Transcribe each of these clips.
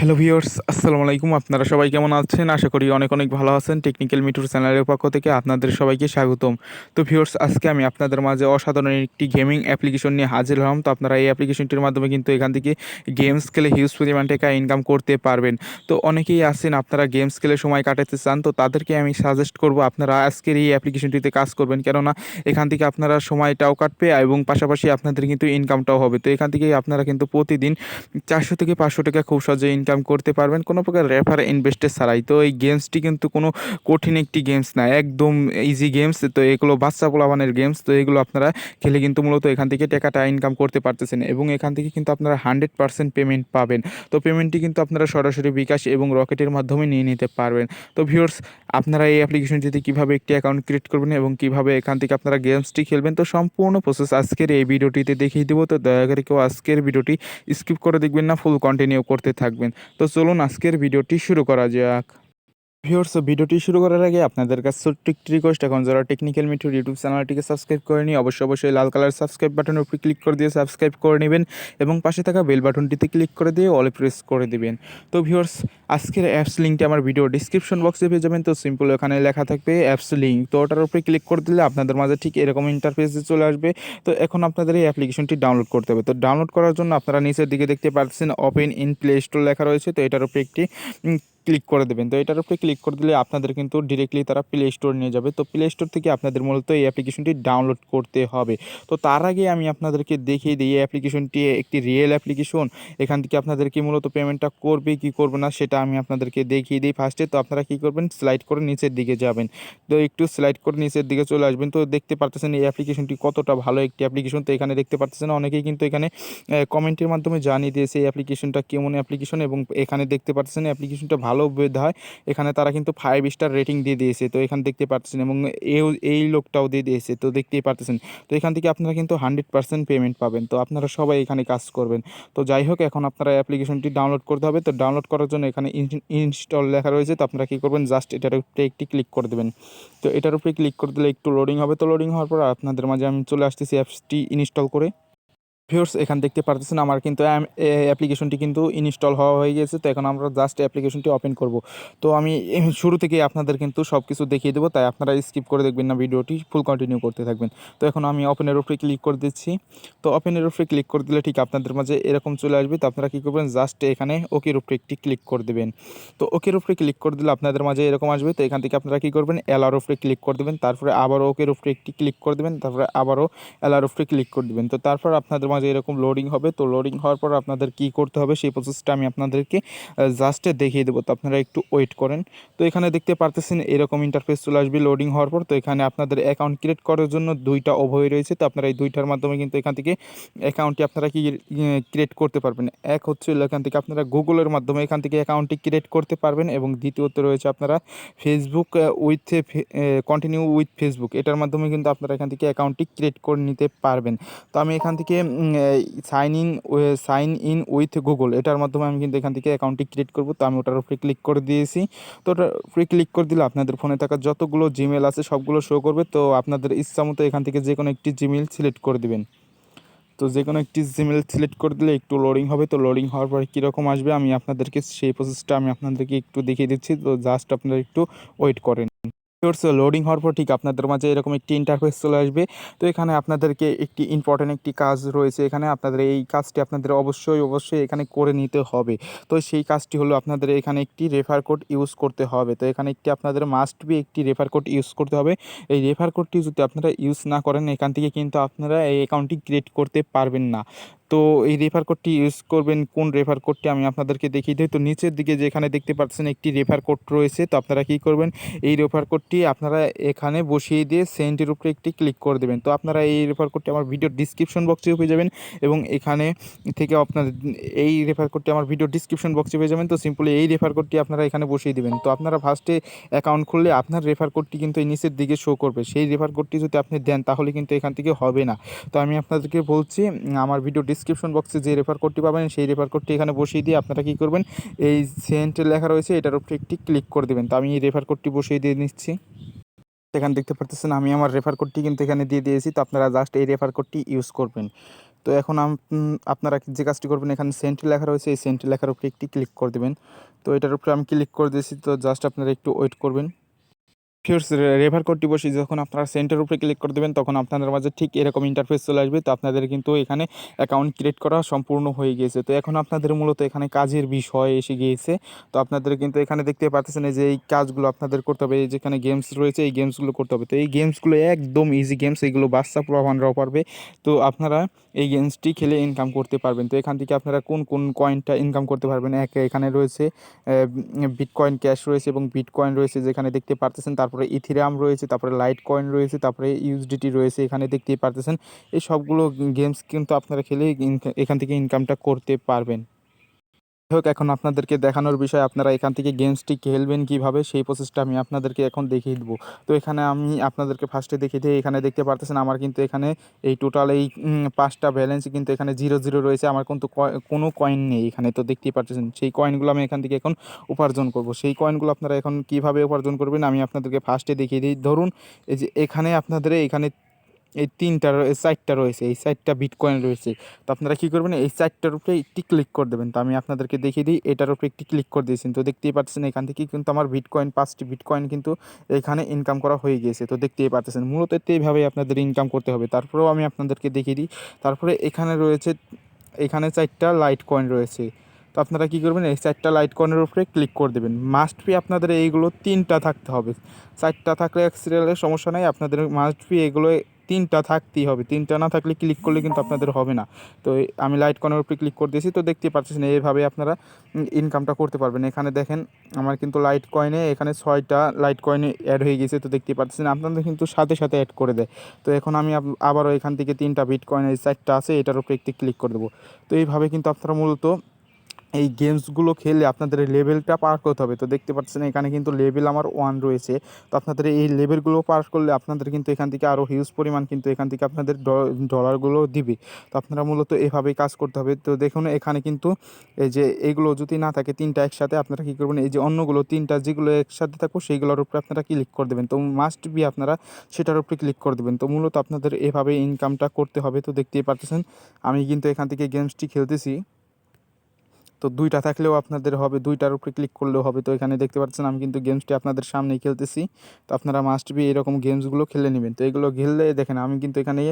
Hello viewers আসসালামু আলাইকুম। আপনারা সবাই কেমন আছেন? আশা করি অনেক অনেক ভালো আছেন। টেকনিক্যাল মিটুর চ্যানেলের পক্ষ থেকে আপনাদের সবাইকে স্বাগতম। তো ভিউয়ার্স আজকে আমি আপনাদের মাঝে অসাধারণ একটি গেমিং অ্যাপ্লিকেশন নিয়ে হাজির হলাম। তো আপনারা এই অ্যাপ্লিকেশনটির মাধ্যমে কিন্তু এখান থেকে গেমস খেলে হিউজ পরিমাণ টাকা ইনকাম করতে পারবেন। তো অনেকেই আছেন, আপনারা গেমস খেলে সময় কাটাতে চান, তো তাদেরকে আমি সাজেস্ট করব আপনারা আজকের এই অ্যাপ্লিকেশনটিতে কাজ করবেন। কেননা এখান থেকে আপনারা সময়টাও কাটবে এবং পাশাপাশি আপনাদের কিন্তু ইনকামটাও হবে। তো এখান থেকে আপনারা কিন্তু প্রতিদিন চারশো থেকে পাঁচশো টাকা খুব সহজে ইনকাম করতে পারবেন। কোনো প্রকার রেফার ইনভেস্টের ছাড়াই। তো এই গেমসটি কিন্তু কোনো কঠিন একটি গেমস না, একদম ইজি গেমস। তো এগুলো বাচ্চা পোলাবানের গেমস। তো এগুলো আপনারা খেলে কিন্তু মূলত এখান থেকে টাকাটা ইনকাম করতে পারতেছেন এবং এখান থেকে কিন্তু আপনারা হান্ড্রেড পার্সেন্ট পেমেন্ট পাবেন। তো পেমেন্টটি কিন্তু আপনারা সরাসরি বিকাশ এবং রকেটের মাধ্যমে নিয়ে নিতে পারবেন। তো ভিউয়ার্স আপনারা এই অ্যাপ্লিকেশনটিতে কীভাবে একটি অ্যাকাউন্ট ক্রিয়েট করবেন এবং কীভাবে এখান থেকে আপনারা গেমসটি খেলবেন, তো সম্পূর্ণ প্রসেস আজকের এই ভিডিওটিতে দেখিয়ে দেবো। তো দয়া করে কেউ আজকের ভিডিওটি স্কিপ করে দেখবেন না ফুল কন্টিনিউ করতে থাকবেন। তো চলুন আজকের ভিডিওটি শুরু করা যাক। ভিউয়ার্স ভিডিওটি শুরু করার আগে আপনাদের কাছে ছোট্ট একটি রিকোয়েস্ট এখন যারা টেকনিক্যাল মিটুর ইউটিউব চ্যানেলটিকে সাবস্ক্রাইব করেনি অবশ্যই অবশ্যই লাল কালার সাবস্ক্রাইব বাটনের উপরে ক্লিক করে দিয়ে সাবস্ক্রাইব করে নেবেন এবং পাশে থাকা বেল বাটনটিতে ক্লিক করে দিয়ে অলে প্রেস করে দিবেন। তো ভিউয়ার্স, আজকের অ্যাপস লিঙ্কটি আমার ভিডিও ডিসক্রিপশন বক্সে পেয়ে যাবেন। তো সিম্পল ওখানে লেখা থাকবে অ্যাপস লিঙ্ক তো ওটার উপরে ক্লিক করে দিলে আপনাদের মাঝে ঠিক এরকম ইন্টারফেসে চলে আসবে। তো এখন আপনাদের এই অ্যাপ্লিকেশনটি ডাউনলোড করতে হবে। তো ডাউনলোড করার জন্য আপনারা নিচের দিকে দেখতে পাচ্ছেন ওপেন ইন প্লে স্টোর লেখা রয়েছে। তো এটার উপরে একটি ক্লিক করে দেবেন। তো এটার উপরে ক্লিক করে দিলে আপনাদের কিন্তু ডিরেক্টলি তারা প্লে স্টোর নিয়ে যাবে। তো প্লে স্টোর থেকে আপনাদের মূলত এই অ্যাপ্লিকেশনটি ডাউনলোড করতে হবে। তো তার আগে আমি আপনাদেরকে দেখিয়ে দিই, এই অ্যাপ্লিকেশনটি একটি রিয়েল অ্যাপ্লিকেশন এখান থেকে আপনাদেরকে মূলত পেমেন্টটা করবে, কি করবে না, সেটা আমি আপনাদেরকে দেখিয়ে দিই ফার্স্টে তো আপনারা কী করবেন? স্লাইড করে নিচের দিকে যাবেন। তো একটু স্লাইড করে নিচের দিকে চলে আসবেন। তো দেখতে পারতেছেন এই অ্যাপ্লিকেশনটি কতটা ভালো একটি অ্যাপ্লিকেশন তো এখানে দেখতে পারতেছেন অনেকেই কিন্তু এখানে কমেন্টের মাধ্যমে জানিয়ে দিয়েছে এই অ্যাপ্লিকেশনটা কেমন অ্যাপ্লিকেশন এবং এখানে দেখতে পাচ্ছেন অ্যাপ্লিকেশনটা ভালো বোধ হয়। এখানে তারা কিন্তু ফাইভ স্টার রেটিং দিয়ে দিয়েছে। তো এখানে দেখতে পাচ্ছেন এবং এও, এই লোকটাও দিয়ে দিয়েছে। তো দেখতেই পারতেছেন। তো এখান থেকে আপনারা কিন্তু হান্ড্রেড পার্সেন্ট পেমেন্ট পাবেন। তো আপনারা সবাই এখানে কাজ করবেন। তো যাই হোক, এখন আপনারা অ্যাপ্লিকেশনটি ডাউনলোড করতে হবে। তো ডাউনলোড করার জন্য এখানে ইনস্টল লেখা রয়েছে। তো আপনারা কী করবেন? জাস্ট এটার উপরে একটি ক্লিক করে দেবেন। তো এটার উপরে ক্লিক করে দিলে একটু লোডিং হবে। তো লোডিং হওয়ার পর আপনাদের মাঝে আমি চলে আসতেছি অ্যাপসটি ইনস্টল করে। ভিউর্স এখান দেখতে পারতেছেন আমার কিন্তু অ্যাপ্লিকেশনটি কিন্তু ইনস্টল হওয়া হয়ে গেছে। তো এখন আমরা জাস্ট অ্যাপ্লিকেশনটি ওপেন করব। তো আমি শুরু থেকে আপনাদের কিন্তু সব কিছু দেখিয়ে দেবো। তাই আপনারা স্কিপ করে দেখবেন না ভিডিওটি, ফুল কন্টিনিউ করতে থাকবেন। তো এখন আমি ওপেনের উপরে ক্লিক করে দিচ্ছি। তো ওপেনের উপরে ক্লিক করে দিলে ঠিক আপনাদের মাঝে এরকম চলে আসবে। তো আপনারা কী করবেন? জাস্ট এখানে ওকের উপরে একটি ক্লিক করে দেবেন। তো ওকের উপরে ক্লিক করে দিলে আপনাদের মাঝে এরকম আসবে। তো এখান থেকে আপনারা কী করবেন? এলার উপরে ক্লিক করে দেবেন। তারপরে আবারও ওকের উপরে একটি ক্লিক করে দেবেন। তারপরে আবারও এলার উপরে ক্লিক করে দেবেন। তো তারপর আপনাদের মাঝে এরকম লোডিং হবে, তো লোডিং হওয়ার পর আপনাদের কি করতে হবে সেই প্রসেসটা আমি আপনাদেরকে জাস্টে দেখিয়ে দেবো। তো আপনারা একটু ওয়েট করেন। তো এখানে দেখতে পারতেছেন এরকম ইন্টারফেস চলে আসবে লোডিং হওয়ার পর। তো এখানে আপনাদের অ্যাকাউন্ট ক্রিয়েট করার জন্য দুইটা অভয় রয়েছে। তো আপনারা এই দুইটার মাধ্যমে কিন্তু এখান থেকে অ্যাকাউন্টটি আপনারা কি ক্রিয়েট করতে পারবেন। এক হচ্ছে এখান থেকে আপনারা গুগলের মাধ্যমে এখান থেকে অ্যাকাউন্টটি ক্রিয়েট করতে পারবেন এবং দ্বিতীয়ত রয়েছে আপনারা Facebook with continue with Facebook এটার মাধ্যমে কিন্তু আপনারা এখান থেকে অ্যাকাউন্টটি ক্রিয়েট করে নিতে পারবেন। তো আমি এখান থেকে sign in sign in with Google এটার মাধ্যমে আমি কিন্তু এখান থেকে অ্যাকাউন্টটি ক্রিয়েট করব। তো আমি ওটার উপরে ক্লিক করে দিয়েছি। তো ওটার উপরে ক্লিক করে দিলে আপনাদের ফোনে থাকা যতগুলো জিমেল আছে সবগুলো শো করবে। তো আপনাদের ইচ্ছা মতো এখান থেকে যে কোনো একটি জিমেল সিলেক্ট করে দেবেন। তো যে কোনো একটি জিমেল সিলেক্ট করে দিলে একটু লোডিং হবে। তো লোডিং হওয়ার পরে কীরকম আসবে আমি আপনাদেরকে সেই প্রসেসটা আমি আপনাদেরকে একটু দেখিয়ে দিচ্ছি। তো জাস্ট আপনারা একটু ওয়েট করেন। লোডিং হওয়ার পর ঠিক আপনাদের মাঝে এরকম একটি ইন্টারফেস চলে আসবে। তো এখানে আপনাদেরকে একটি ইম্পর্টেন্ট একটি কাজ রয়েছে। এখানে আপনাদের এই কাজটি আপনাদের অবশ্যই অবশ্যই এখানে করে নিতে হবে। তো সেই কাজটি হলো আপনাদের এখানে একটি রেফার কোড ইউজ করতে হবে। তো এখানে একটি আপনাদের মাস্ট বি একটি রেফার কোড ইউজ করতে হবে। এই রেফার কোডটি যদি আপনারা ইউজ না করেন, এখান থেকে কিন্তু আপনারা এই অ্যাকাউন্টটি ক্রিয়েট করতে পারবেন না। তো এই রেফার কোডটি ইউজ করবেন, কোন রেফার কোডটি আমি আপনাদেরকে দেখিয়ে দিই। তো নিচের দিকে যেখানে দেখতে পাচ্ছেন একটি রেফার কোড রয়েছে, তো আপনারা কী করবেন, এই রেফার কোডটি আপনারা এখানে বসিয়ে দিয়ে সেন্টের উপরে একটি ক্লিক করে দেবেন। তো আপনারা এই রেফার কোডটি আমার ভিডিও ডিসক্রিপশন বক্সে পেয়ে যাবেন এবং এখানে থেকে আপনাদের এই রেফার কোডটি আমার ভিডিও ডিসক্রিপশন বক্সে পেয়ে যাবেন। তো সিম্পলি এই রেফার কোডটি আপনারা এখানে বসিয়ে দেবেন। তো আপনারা ফার্স্টে অ্যাকাউন্ট খুললে আপনার রেফার কোডটি কিন্তু এই নিচের দিকে শো করবে। সেই রেফার কোডটি যদি আপনি দেন, তাহলে কিন্তু এখান থেকে হবে না। তো আমি আপনাদেরকে বলছি, আমার ভিডিও ডিসক্রিপশন বক্সে যে রেফার কোডটি পাবেন, সেই রেফার কোডটি এখানে বসিয়ে দিয়ে আপনারা কী করবেন? এই সেন্টে লেখা রয়েছে, এটার উপরে একটি ক্লিক করে দেবেন। তো আমি এই রেফার কোডটি বসিয়ে দিয়ে নিচ্ছি। এখানে দেখতে পারতেছেন, আমি আমার রেফার কোডটি কিন্তু এখানে দিয়ে দিয়েছি। তো আপনারা জাস্ট এই রেফার কোডটি ইউজ করবেন। তো এখন আপনারা যে কাজটি করবেন, এখানে সেন্ট লেখা রয়েছে, এই সেন্ট লেখার উপরে একটি ক্লিক করে দেবেন। তো এটার উপরে আমি ক্লিক করে দিয়েছি, তো জাস্ট আপনারা একটু ওয়েট করবেন। ফিউর্স রেভার কোডটি বসে যখন আপনারা সেন্টার উপরে ক্লিক করে দেবেন, তখন আপনাদের মাঝে ঠিক এরকম ইন্টারফেস চলে আসবে। তো আপনাদের কিন্তু এখানে অ্যাকাউন্ট ক্রিয়েট করা সম্পূর্ণ হয়ে গিয়েছে। তো এখন আপনাদের মূলত এখানে কাজের বিষয় এসে গিয়েছে। তো আপনাদের কিন্তু এখানে দেখতে পাচ্ছেন যে এই কাজগুলো আপনাদের করতে হবে। এই যেখানে গেমস রয়েছে, এই গেমসগুলো করতে হবে। তো এই গেমসগুলো একদম ইজি গেমস এগুলো বাচ্চা প্রমাণরাও পারবে। তো আপনারা এই গেমসটি খেলে ইনকাম করতে পারবেন। তো এখান থেকে আপনারা কোন কোন কয়েনটা ইনকাম করতে পারবেন? এক এখানে রয়েছে বিটকয়েন ক্যাশ রয়েছে এবং বিটকয়েন রয়েছে যেখানে দেখতে পারতেছেন। তারপরে ইথিরাম রয়েছে, তারপরে লাইট কয়েন রয়েছে, তারপরে ইউএসডিটি রয়েছে, এখানে দেখতেই পারতেছেন। এই সবগুলো গেমস কিন্তু আপনারা খেলে এখান থেকে ইনকামটা করতে পারবেন। হোক, এখন আপনাদেরকে দেখানোর বিষয়, আপনারা এখান থেকে গেমসটি খেলবেন কীভাবে, সেই প্রসেসটা আমি আপনাদেরকে এখন দেখিয়ে দেবো। তো এখানে আমি আপনাদেরকে ফার্স্টে দেখিয়ে দিই, এখানে দেখতে পারতেছেন আমার কিন্তু এখানে এই টোটাল এই পাঁচটা ব্যালেন্স কিন্তু এখানে জিরো জিরো রয়েছে, আমার কিন্তু কোনো কয়েন নেই এখানে, তো দেখতেই পারতেছেন, সেই কয়েনগুলো আমি এখান থেকে এখন উপার্জন করব। সেই কয়েনগুলো আপনারা এখন কীভাবে উপার্জন করবেন, আমি আপনাদেরকে ফার্স্টে দেখিয়ে দিই। ধরুন, এই যে এখানে আপনাদের, এখানে এই তিনটা এই চারটা রয়েছে, এই চারটা বিটকয়েন রয়েছে। তো আপনারা কী করবেন, এই চারটার উপরে একটি ক্লিক করে দেবেন। তো আমি আপনাদেরকে দেখিয়ে দিই, এটার উপরে একটি ক্লিক করে দিয়েছেন। তো দেখতেই পাচ্ছেন, এখান থেকে কিন্তু আমার বিটকয়েন পাঁচটি বিটকয়েন কিন্তু এখানে ইনকাম করা হয়ে গিয়েছে। তো দেখতেই পাচ্ছেন, মূলত এইভাবেই আপনাদের ইনকাম করতে হবে। তারপরেও আমি আপনাদেরকে দেখিয়ে দিই, তারপরে এখানে রয়েছে, এখানে চারটা লাইট কয়েন রয়েছে। তো আপনারা কী করবেন, এই চারটা লাইট কয়েনের উপরে ক্লিক করে দেবেন। মাস্ট বি আপনাদের এইগুলো তিনটা থাকতে হবে। চারটা থাকলে এক সমস্যা নাই, আপনাদের মাস্ট বি এগুলো তিনটা থাকতেই হবে। তিনটা না থাকলে ক্লিক করলে কিন্তু আপনাদের হবে না। তো আমি লাইট কর্নার উপরে ক্লিক করে দিয়েছি তো দেখতে পাচ্ছেন এইভাবে আপনারা ইনকামটা করতে পারবেন। এখানে দেখেন আমার কিন্তু লাইট কয়েনে এখানে ছয়টা লাইট কয়েনে অ্যাড হয়ে গেছে তো দেখতে পাচ্ছেন আপনাদের কিন্তু সাথে সাথে অ্যাড করে দেয়। তো এখন আমি আবারও এখান থেকে তিনটা বিট কয়েন এই চারটা আছে এটার উপরে একটি ক্লিক করে দেবো। তো এইভাবে কিন্তু আপনারা মূলত এই গেমসগুলো খেলে আপনাদের লেভেলটা পার করতে হবে। তো দেখতে পাচ্ছেন এখানে কিন্তু লেভেল আমার ওয়ান রয়েছে। তো আপনাদের এই লেভেলগুলো পার করলে আপনাদের কিন্তু এখান থেকে আরও হিউজ পরিমাণ কিন্তু এখান থেকে আপনাদের ডলারগুলো দিবে। তো আপনারা মূলত এভাবেই কাজ করতে হবে। তো দেখুন এখানে কিন্তু এই যে এগুলো যদি না থাকে তিনটা একসাথে আপনারা কী করবেন? এই যে অন্যগুলো তিনটা যেগুলো একসাথে থাকব সেইগুলোর উপরে আপনারা ক্লিক করে দেবেন। তো মাস্ট বি আপনারা সেটার উপরে ক্লিক করে দেবেন। তো মূলত আপনাদের এভাবে ইনকামটা করতে হবে। তো দেখতেই পারতেছেন আমি কিন্তু এখান থেকে গেমসটি খেলতেছি। তো দুইটা থাকলেও আপনাদের হবে, দুইটার উপরে ক্লিক করলেও হবে। তো এখানে দেখতে পাচ্ছেন আমি কিন্তু গেমসটি আপনাদের সামনেই খেলতেছি। তো আপনারা মাস্ট বি এরকম গেমসগুলো খেলে নেবেন। তো এগুলো খেললে দেখেন আমি কিন্তু এখানে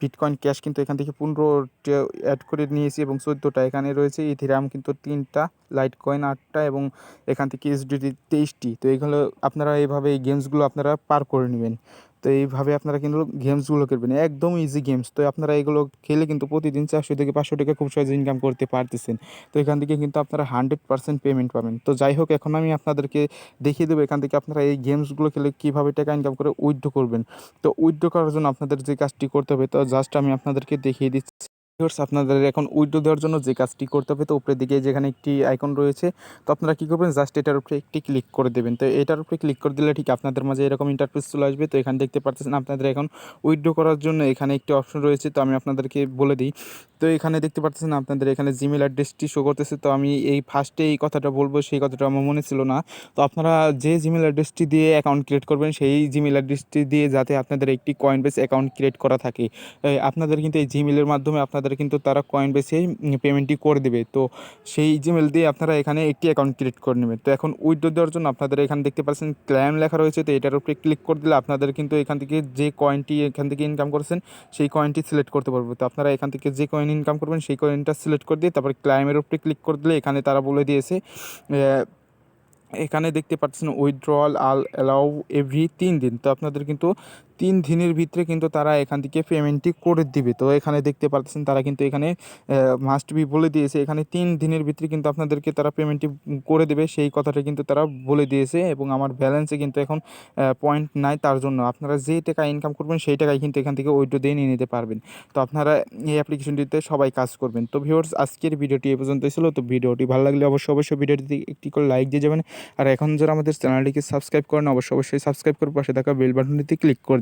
বিটকয়েন ক্যাশ কিন্তু এখান থেকে পনেরোটা অ্যাড করে নিয়েছি এবং চোদ্দোটা। এখানে রয়েছে এই ইথিরাম কিন্তু তিনটা লাইট কয়েন আটটা এবং এখান থেকে এসডিটি তেইশটি। তো এগুলো আপনারা এইভাবে এই গেমসগুলো আপনারা পার করে নেবেন। তো এইভাবে আপনারা কিন্তু গেমসগুলো খেলবেন। একদম ইজি গেমস তো আপনারা এগুলো খেলে কিন্তু প্রতিদিন চারশো থেকে পাঁচশো টাকা খুব সহজে ইনকাম করতে পারতেছেন। তো এখান থেকে কিন্তু আপনারা হান্ড্রেড পার্সেন্ট পেমেন্ট পাবেন। তো যাই হোক, এখন আমি আপনাদেরকে দেখিয়ে দেবো এখান থেকে আপনারা এই গেমসগুলো খেলে কীভাবে টাকা ইনকাম করে উইথড্র করবেন। তো উইথড্র করার জন্য আপনাদের যে কাজটি করতে হবে, তো জাস্ট আমি আপনাদেরকে দেখিয়ে দিচ্ছি। Viewers, আপনাদের এখন উইথড্র দেওয়ার জন্য যে কাজটি করতে হবে তো উপরের দিকে যেখানে একটি আইকন রয়েছে তো আপনারা কী করবেন জাস্ট এটার উপরে একটি ক্লিক করে দেবেন। তো এটার উপরে ক্লিক করে দিলে ঠিক আপনাদের মাঝে এরকম ইন্টারফেস চলে আসবে। তো এখানে দেখতে পাচ্ছেন আপনাদের এখন উইথড্র করার জন্য এখানে একটি অপশন রয়েছে তো আমি আপনাদেরকে বলে দিই। তো এখানে দেখতে পাচ্ছেন আপনাদের এখানে জিমেল অ্যাড্রেসটি শো করতেছে তো আমি এই ফার্স্টে এই কথাটা বলব সেই কথাটা আমার মনে ছিল না। তো আপনারা যে জিমেল অ্যাড্রেসটি দিয়ে অ্যাকাউন্ট ক্রিয়েট করবেন সেই জিমেল অ্যাড্রেসটি দিয়ে যাতে আপনাদের একটি কয়েন বেস অ্যাকাউন্ট ক্রিয়েট করা থাকে। আপনাদের কিন্তু এই জিমেলের মাধ্যমে আপনাদের কিন্তু তারা কয়েন বেসে পেমেন্টটি করে দেবে। তো সেই জিমেল দিয়ে আপনারা এখানে একটি অ্যাকাউন্ট ক্রিয়েট করে নেবেন। তো এখন উইথড্র দেওয়ার জন্য আপনাদের এখানে দেখতে পাচ্ছেন ক্লাইম লেখা রয়েছে। তো এটার উপরে ক্লিক করে দিলে আপনাদের কিন্তু এখান থেকে যে কয়েনটি এখান থেকে ইনকাম করেছেন, সেই কয়েনটি সিলেক্ট করতে পারব। তো আপনারা এখান থেকে যে কয়েন ইনকাম করবেন, সেই কয়েনটা সিলেক্ট করে দিয়ে তারপরে ক্লাইমের উপরে ক্লিক করে দিলে এখানে তারা বলে দিয়েছে এখানে দেখতে পাচ্ছেন উইথড্রল আল অ্যালাউ এভরি তিন দিন। তো আপনাদের কিন্তু তিন দিনের ভিতরে কিন্তু তারা এখান থেকে পেমেন্টটি করে দিবে। তো এখানে দেখতে পাচ্ছেন তারা কিন্তু এখানে মাস্ট বি বলে দিয়েছে। এখানে তিন দিনের ভিতরে কিন্তু আপনাদেরকে তারা পেমেন্টটি করে দেবে। সেই কথাটা কিন্তু তারা বলে দিয়েছে এবং আমার ব্যালেন্সে কিন্তু এখন পয়েন্ট নাই তার জন্য। আপনারা যে টাকা ইনকাম করবেন সেই টাকাই কিন্তু এখান থেকে উইথড্র দিয়ে নিয়ে নিতে পারবেন। তো আপনারা এই অ্যাপ্লিকেশনটিতে সবাই কাজ করবেন। তো ভিউয়ার্স আজকের ভিডিওটি এ পর্যন্ত ছিল। তো ভিডিওটি ভালো লাগলে অবশ্যই অবশ্যই ভিডিওটিতে একটি করে লাইক দিয়ে যাবেন। আর এখন যারা আমাদের চ্যানেলটিকে সাবস্ক্রাইব করেন, অবশ্যই অবশ্যই সাবস্ক্রাইব করে পাশে থাকা বেল বাটনটিতে ক্লিক করে